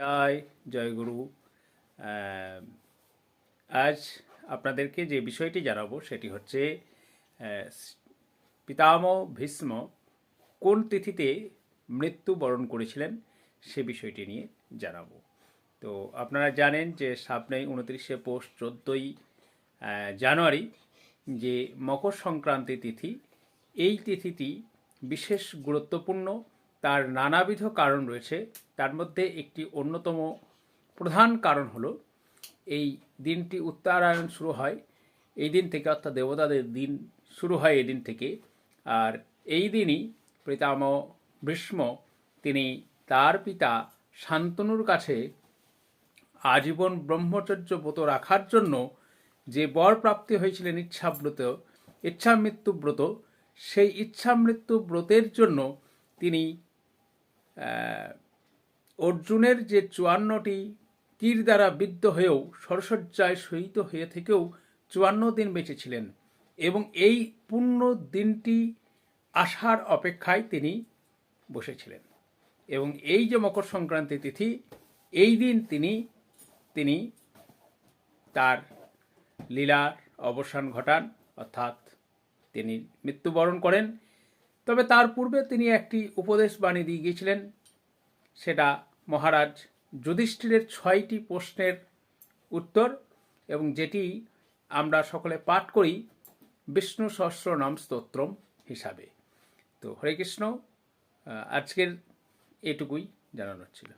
জয় জয়গুরু আজ আপনাদেরকে যে বিষয়টি জানাব সেটি হচ্ছে পিতামহ ভীষ্ম কোন তিথিতে মৃত্যুবরণ করেছিলেন সে বিষয়টি নিয়ে জানাব। তো আপনারা জানেন যে সামনে উনত্রিশে পৌষ চোদ্দোই জানুয়ারি যে মকর সংক্রান্তি তিথি, এই তিথিটি বিশেষ গুরুত্বপূর্ণ তার নানাবিধ কারণ রয়েছে। তার মধ্যে একটি অন্যতম প্রধান কারণ হলো, এই দিনটি উত্তরায়ণ শুরু হয়। এই দিন থেকে অর্থাৎ দেবতাদের দিন শুরু হয় এই দিন থেকে। আর এই দিনই পিতামহ ভীষ্ম, তিনি তার পিতা শান্তনুর কাছে আজীবন ব্রহ্মচর্য ব্রত রাখার জন্য যে বর প্রাপ্তি হয়েছিলেন ইচ্ছাব্রত ইচ্ছামৃত্যু ব্রত, সেই ইচ্ছামৃত্যু ব্রতের জন্য তিনি অর্জুনের যে চুয়ান্নটি তীর দ্বারা বিদ্ধ হয়েও সরসজ্জায় শহীদ হয়ে থেকেও চুয়ান্ন দিন বেঁচেছিলেন এবং এই পূর্ণ দিনটি আসার অপেক্ষায় তিনি বসেছিলেন। এবং এই যে মকর সংক্রান্তি তিথি, এই দিন তিনি তিনি তার লীলার অবসান ঘটান, অর্থাৎ তিনি মৃত্যুবরণ করেন তবে তার পূর্বে তিনি একটি উপদেশ বাণী দিয়ে গিয়েছিলেন, সেটা মহারাজ যুধিষ্ঠিরের ছয়টি প্রশ্নের উত্তর এবং যেটি আমরা সকলে পাঠ করি, বিষ্ণু সহস্র নাম স্তোত্রম হিসাবে। তো হরে কৃষ্ণ আজকের এটুকুই জানানোর ছিল।